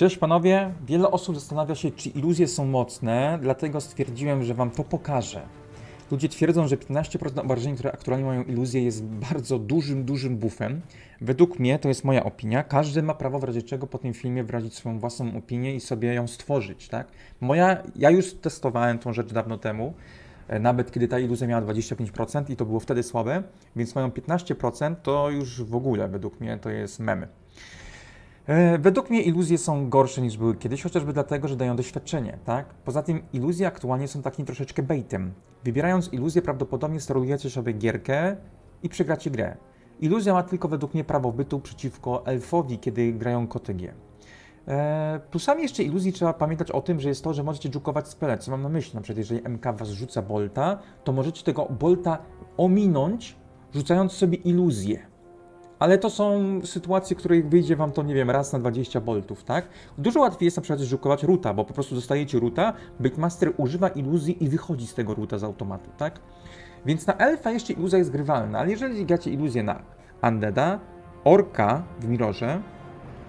Cześć panowie, wiele osób zastanawia się, czy iluzje są mocne, dlatego stwierdziłem, że wam to pokażę. Ludzie twierdzą, że 15% obrażeń, które aktualnie mają iluzję, jest bardzo dużym, dużym buffem. Według mnie, to jest moja opinia, każdy ma prawo w razie czego po tym filmie wyrazić swoją własną opinię i sobie ją stworzyć, tak? Moja, ja już testowałem tą rzecz dawno temu, e, nawet kiedy ta iluzja miała 25% i to było wtedy słabe, więc mają 15% to już w ogóle według mnie to jest memy. E, Według mnie iluzje są gorsze niż były kiedyś, chociażby dlatego, że dają doświadczenie, tak? Poza tym iluzje aktualnie są takim troszeczkę baitem. Wybierając iluzję prawdopodobnie sterujecie sobie gierkę i przegracie grę. Iluzja ma tylko według mnie prawo bytu przeciwko elfowi, kiedy grają KTG. E, plusami jeszcze iluzji trzeba pamiętać o tym, że jest to, że możecie dżukować spele. Co mam na myśli? Na przykład jeżeli MK was rzuca bolta, to możecie tego bolta ominąć, rzucając sobie iluzję. Ale to są sytuacje, w których wyjdzie wam to, nie wiem, raz na 20 boltów, tak? Dużo łatwiej jest na przykład żukować ruta, bo po prostu dostajecie ruta, Baitmaster używa iluzji i wychodzi z tego ruta z automatu, tak? Więc na elfa jeszcze iluzja jest grywalna, ale jeżeli gracie iluzję na Undeada, Orka w Mirorze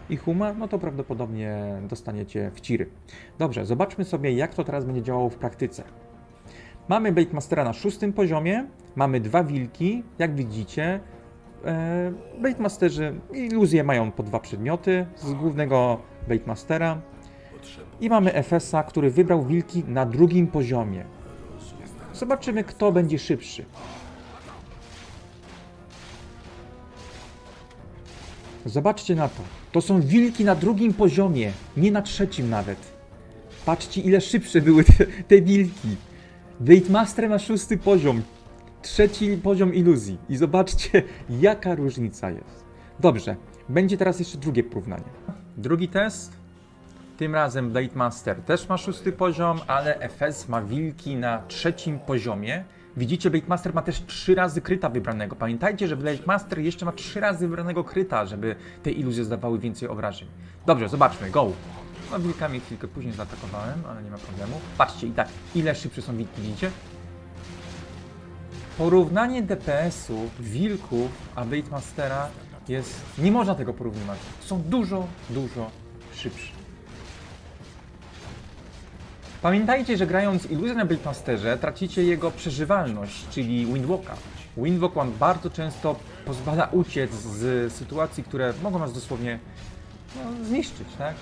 i Huma, no to prawdopodobnie dostaniecie w ciry. Dobrze, zobaczmy sobie, jak to teraz będzie działało w praktyce. Mamy Baitmastera na szóstym poziomie, mamy dwa wilki, jak widzicie, Baitmasterzy iluzje mają po dwa przedmioty z głównego Baitmastera. I mamy FS-a, który wybrał wilki na drugim poziomie. Zobaczymy, kto będzie szybszy. Zobaczcie na to. To są wilki na drugim poziomie, nie na trzecim nawet. Patrzcie, ile szybsze były te, te wilki. Baitmaster ma szósty poziom, trzeci poziom iluzji. I zobaczcie, jaka różnica jest. Dobrze, będzie teraz jeszcze drugie porównanie. Drugi test. Tym razem Blade Master też ma szósty poziom, ale FS ma wilki na trzecim poziomie. Widzicie, Blade Master ma też trzy razy kryta wybranego. Pamiętajcie, że Blade Master jeszcze ma trzy razy wybranego kryta, żeby te iluzje zdawały więcej obrażeń. Dobrze, zobaczmy, go! No wilkami chwilkę później zaatakowałem, ale nie ma problemu. Patrzcie i tak, ile szybsze są wilki, widzicie? Porównanie DPS-ów, wilków, a Baitmastera jest... Nie można tego porównywać. Są dużo, dużo szybsze. Pamiętajcie, że grając iluzję na Baitmasterze tracicie jego przeżywalność, czyli Windwalka. Windwalk wam bardzo często pozwala uciec z sytuacji, które mogą nas dosłownie no, zniszczyć, tak?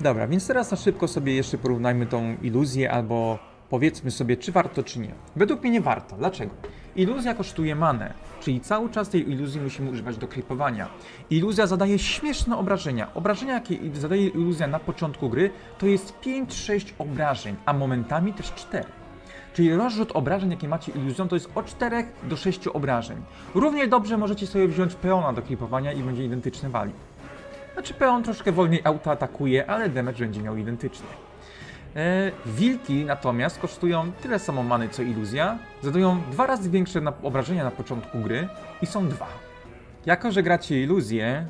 Dobra, więc teraz na szybko sobie jeszcze porównajmy tą iluzję, albo powiedzmy sobie, czy warto, czy nie. Według mnie nie warto. Dlaczego? Iluzja kosztuje manę, czyli cały czas tej iluzji musimy używać do klipowania. Iluzja zadaje śmieszne obrażenia. Obrażenia, jakie zadaje iluzja na początku gry, to jest 5-6 obrażeń, a momentami też 4. Czyli rozrzut obrażeń, jakie macie iluzją, to jest od 4 do 6 obrażeń. Równie dobrze możecie sobie wziąć peona do klipowania i będzie identyczny wali. Znaczy peon troszkę wolniej auto atakuje, ale damage będzie miał identyczny. E, wilki natomiast kosztują tyle samo many co iluzja, zadają dwa razy większe na obrażenia na początku gry i są dwa. Jako, że gracie iluzję,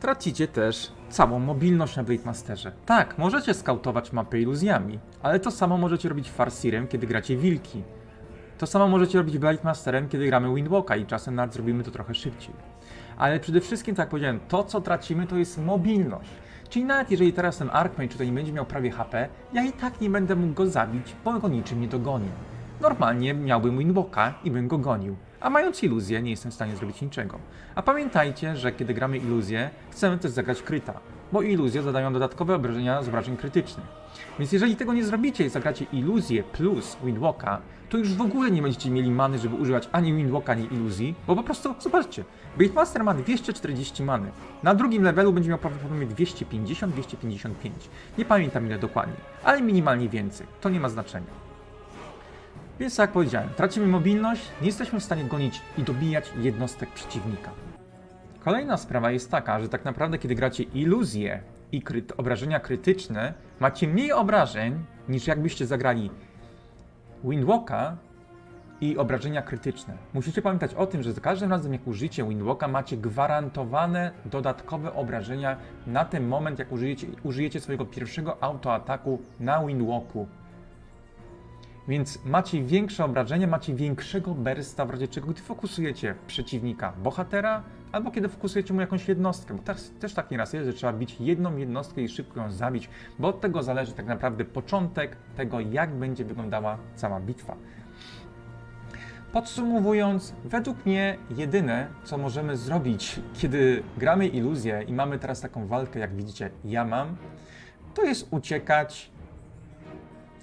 tracicie też całą mobilność na Blade Masterze. Tak, możecie skautować mapę iluzjami, ale to samo możecie robić Farsirem, kiedy gracie wilki. To samo możecie robić Blade Masterem, kiedy gramy Windwalka i czasem nawet zrobimy to trochę szybciej. Ale przede wszystkim, tak jak powiedziałem, to co tracimy to jest mobilność. Czyli nawet jeżeli teraz ten Arkmage tutaj będzie miał prawie HP, ja i tak nie będę mógł go zabić, bo go niczym nie dogonię. Normalnie miałbym Windwalka i bym go gonił. A mając iluzję, nie jestem w stanie zrobić niczego. A pamiętajcie, że kiedy gramy iluzję, chcemy też zagrać kryta, bo iluzje zadają dodatkowe obrażenia z obrażeń krytycznych. Więc jeżeli tego nie zrobicie i zagracie iluzję plus Windwalka, to już w ogóle nie będziecie mieli many, żeby używać ani Windwalka, ani iluzji, bo po prostu, zobaczcie, Baitmaster ma 240 many. Na drugim levelu będzie miał prawdopodobnie 250-255. Nie pamiętam ile dokładnie, ale minimalnie więcej. To nie ma znaczenia. Więc tak jak powiedziałem, tracimy mobilność, nie jesteśmy w stanie gonić i dobijać jednostek przeciwnika. Kolejna sprawa jest taka, że tak naprawdę kiedy gracie iluzję i obrażenia krytyczne, macie mniej obrażeń niż jakbyście zagrali Windwalka i obrażenia krytyczne. Musicie pamiętać o tym, że za każdym razem jak użyjecie Windwalka macie gwarantowane dodatkowe obrażenia na ten moment jak użyjecie, użyjecie swojego pierwszego autoataku na Windwalku. Więc macie większe obrażenia, macie większego bursta, w razie czego gdy fokusujecie przeciwnika bohatera albo kiedy fokusujecie mu jakąś jednostkę, bo też, też taki raz jest, że trzeba bić jedną jednostkę i szybko ją zabić, bo od tego zależy tak naprawdę początek tego, jak będzie wyglądała cała bitwa. Podsumowując, według mnie jedyne, co możemy zrobić, kiedy gramy iluzję i mamy teraz taką walkę, jak widzicie, ja mam, to jest uciekać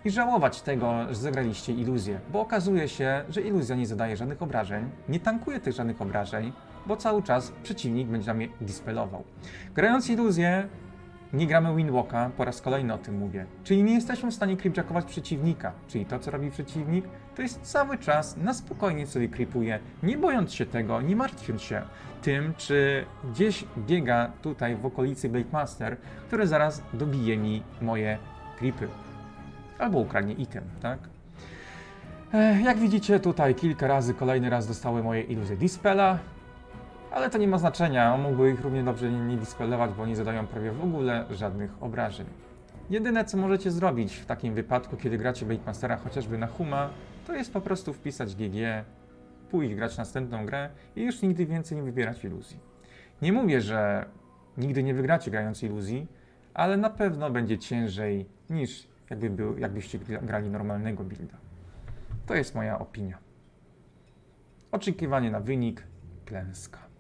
i żałować tego, że zagraliście iluzję, bo okazuje się, że iluzja nie zadaje żadnych obrażeń, nie tankuje tych żadnych obrażeń, bo cały czas przeciwnik będzie nam je dispelował. Grając iluzję, nie gramy winwalka, po raz kolejny o tym mówię. Czyli nie jesteśmy w stanie creepjackować przeciwnika. Czyli to, co robi przeciwnik, to jest cały czas na spokojnie sobie creepuje, nie bojąc się tego, nie martwiąc się tym, czy gdzieś biega tutaj w okolicy Blade Master, który zaraz dobije mi moje creepy. Albo ukradnie item, tak? E, Jak widzicie tutaj kilka razy, kolejny raz dostały moje iluzje Dispela, ale to nie ma znaczenia, mógłby ich równie dobrze nie, dispelować, bo nie zadają prawie w ogóle żadnych obrażeń. Jedyne co możecie zrobić w takim wypadku, kiedy gracie Blade Mastera chociażby na Huma, to jest po prostu wpisać GG, pójść grać następną grę i już nigdy więcej nie wybierać iluzji. Nie mówię, że nigdy nie wygracie grając iluzji, ale na pewno będzie ciężej niż jakby był, jakbyście gra- grali normalnego builda. To jest moja opinia. Oczekiwanie na wynik klęska.